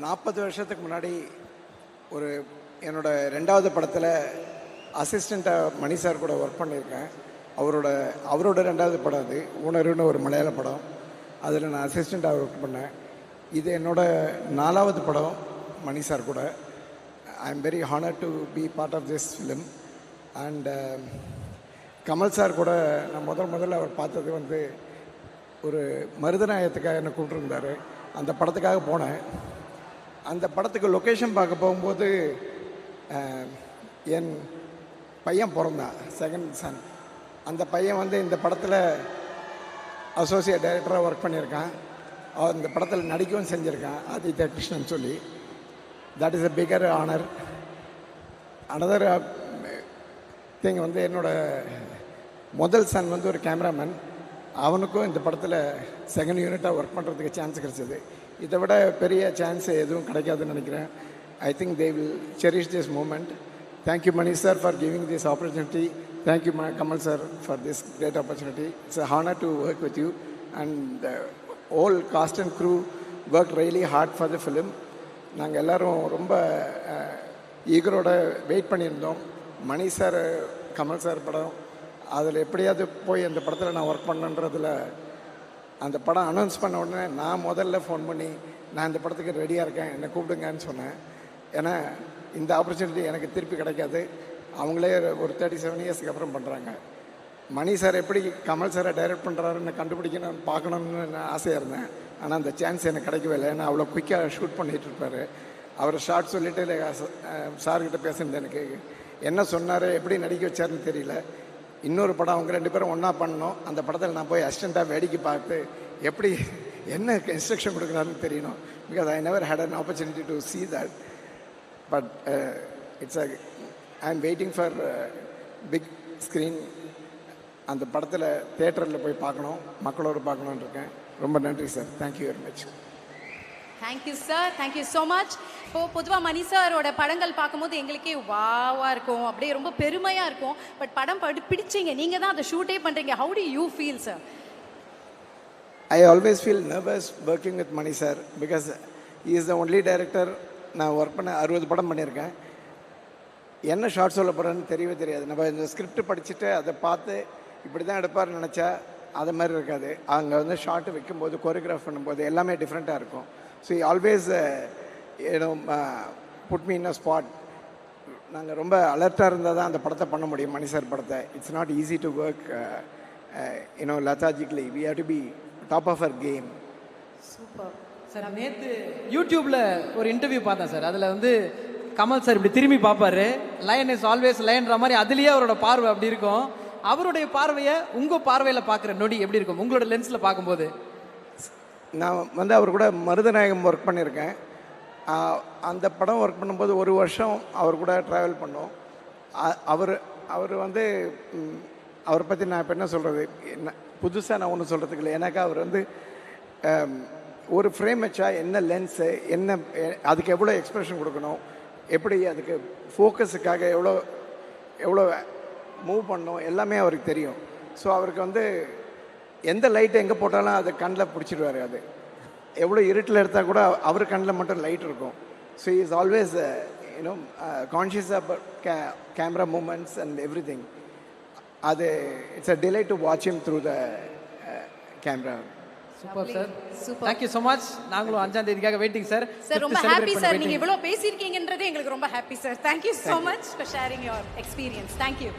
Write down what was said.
நாற்பது வருஷத்துக்கு முன்னாடி ஒரு என்னோட ரெண்டாவது படத்தில் அசிஸ்டண்ட்டாக மணி சார் கூட ஒர்க் பண்ணியிருக்கேன். அவரோட அவரோட ரெண்டாவது படம் அது உணர்வுன்னு ஒரு மலையாள படம். அதில் நான் அசிஸ்டண்ட்டாக ஒர்க் பண்ணேன். இது என்னோடய நாலாவது படம் மணி சார் கூட. I am very honour to be part of this film and Kamal sir கூட நான் முதல் முதல்ல அவர் பார்த்தது வந்து ஒரு மருதநாயகத்துக்காக என்னை கூப்பிட்டுருந்தாரு. அந்த படத்துக்காக போனேன். அந்த படத்துக்கு லொக்கேஷன் பார்க்க போகும்போது என் பையன் பிறந்தான் செகண்ட் சன் அந்த பையன் வந்து இந்த படத்தில் அசோசியேட் டைரக்டராக ஒர்க் பண்ணியிருக்கான். அவன் இந்த படத்தில் நடிக்கவும் செஞ்சுருக்கான் ஆதித்யா கிருஷ்ணன் சொல்லி that is a bigger honour another thing வந்து என்னோட முதல் சன் வந்து ஒரு கேமராமேன் அவனுக்கும் இந்த படத்தில் செகண்ட் யூனிட்டாக ஒர்க் பண்ணுறதுக்கு சான்ஸ் கிடச்சிது. இதை விட பெரிய சான்ஸ் எதுவும் கிடைக்காதுன்னு நினைக்கிறேன். I think they will cherish this moment thank you Mani sir for giving this opportunity thank you Kamal sir for this great opportunity it's a honour to work with you and all cast and crew work really hard for the film நாங்கள் எல்லோரும் ரொம்ப ஈகரோட wait பண்ணியிருந்தோம். மணி sir Kamal sir படம் அதில் எப்படியாவது போய் அந்த படத்தில் நான் ஒர்க் பண்ணன்றதில் அந்த படம் அனௌன்ஸ் பண்ண உடனே நான் முதல்ல ஃபோன் பண்ணி நான் இந்த படத்துக்கு ரெடியாக இருக்கேன் என்னை கூப்பிடுங்கன்னு சொன்னேன். ஏன்னா இந்த ஆப்பர்ச்சுனிட்டி எனக்கு திருப்பி கிடைக்காது. அவங்களே ஒரு தேர்ட்டி செவன் இயர்ஸ்க்கு அப்புறம் பண்ணுறாங்க மணி சார் எப்படி கமல் சாரை டைரக்ட் பண்ணுறாருன்னு கண்டுபிடிக்கணும்னு பார்க்கணும்னு நான் ஆசையாக இருந்தேன். ஆனால் அந்த சான்ஸ் எனக்கு கிடைக்கவே இல்லை. ஏன்னா அவ்வளோ குயிக்காக ஷூட் பண்ணிட்டு இருப்பார். அவர் ஷார்ட் சொல்லிட்டு சார்கிட்ட பேசுனது எனக்கு என்ன சொன்னார் எப்படி நடிக்க வச்சாருன்னு தெரியல. இன்னொரு படம் அவங்க ரெண்டு பேரும் ஒன்றா பண்ணோம் அந்த படத்தில் நான் போய் அசிஸ்டண்ட்டாக வேடிக்கை பார்த்து எப்படி என்ன இன்ஸ்ட்ரக்ஷன் கொடுக்குறாருன்னு தெரியணும். Because I never had an opportunity to see that but it's a I am waiting for big screen அந்த படத்தில் தேட்டரில் போய் பார்க்கணும். மக்களோடு பார்க்கணுன்னு இருக்கேன். ரொம்ப நன்றி sir thank you very much thank you sir thank you so much இப்போது பொதுவாக மணி சாரோட படங்கள் பார்க்கும்போது எங்களுக்கே வாவாக இருக்கும். அப்படியே ரொம்ப பெருமையாக இருக்கும். பட் படம் படி பிடிச்சீங்க. நீங்கள் தான் அதை ஷூட்டே பண்ணுறீங்க how do you feel sir I always feel nervous working with Mani sir because is the only director நான் ஒர்க் பண்ண அறுபது படம் பண்ணியிருக்கேன். என்ன ஷார்ட் சொல்ல போகிறேன்னு தெரியவே தெரியாது. நம்ம இந்த ஸ்கிரிப்ட் படிச்சுட்டு அதை பார்த்து இப்படி தான் எடுப்பார்னு நினச்சா அது மாதிரி இருக்காது. அங்கே வந்து ஷார்ட் வைக்கும்போது கொரியோகிராஃப் பண்ணும்போது எல்லாமே டிஃப்ரெண்ட்டாக இருக்கும். ஸோ ஆல்வேஸ் ஏனோ put me in a spot நாங்கள் ரொம்ப அலர்ட்டாக இருந்தால் தான் அந்த படத்தை பண்ண முடியும் மணி சார் படத்தை. It's not easy to work you know லத்தாஜிக்லி we have to be top of our game super sir நேற்று யூடியூப்பில் ஒரு இன்டர்வியூ பார்த்தேன் சார் அதில் வந்து கமல் சார் இப்படி திரும்பி பார்ப்பாரு. லயன் இஸ் ஆல்வேஸ் லயன்ற மாதிரி அதுலேயே அவரோட பார்வை அப்படி இருக்கும். அவருடைய பார்வையை உங்கள் பார்வையில் பார்க்குற நொடி எப்படி இருக்கும்? உங்களோட லென்ஸில் பார்க்கும்போது. நான் வந்து அவர் கூட மருதநாயகம் ஒர்க் பண்ணியிருக்கேன். அந்த படம் ஒர்க் பண்ணும்போது ஒரு வருஷம் அவர் கூட ட்ராவல் பண்ணோம். அவர் அவர் வந்து அவரை பற்றி நான் இப்போ என்ன சொல்கிறது என்ன புதுசாக நான் ஒன்றும் சொல்கிறதுக்கு இல்லை. ஏன்னாக்கா அவர் வந்து ஒரு ஃப்ரேம் வச்சா என்ன லென்ஸு என்ன அதுக்கு எவ்வளோ எக்ஸ்ப்ரெஷன் கொடுக்கணும்? எப்படி அதுக்கு ஃபோக்கஸுக்காக எவ்வளோ எவ்வளோ மூவ் பண்ணணும்? எல்லாமே அவருக்கு தெரியும். ஸோ அவருக்கு வந்து எந்த லைட் எங்கே போட்டாலும் அது கண்ணில் பிடிச்சிடுவார் அது. எவ்வளோ இருட்டில் எடுத்தால் கூட அவர் கண்ணில் மட்டும் லைட் இருக்கும். So is always you know conscious about K camera moments and every thing அது it's a delight to watch him through the camera super sir Super. Thank you so much நாங்களும் அஞ்சாம் தேதிக்காக வெயிட்டிங் சார் சார் ரொம்ப happy sir நீங்க இவ்வளோ பேசியிருக்கீங்கன்றதே எங்களுக்கு ரொம்ப happy sir thank you so much for sharing your experience thank you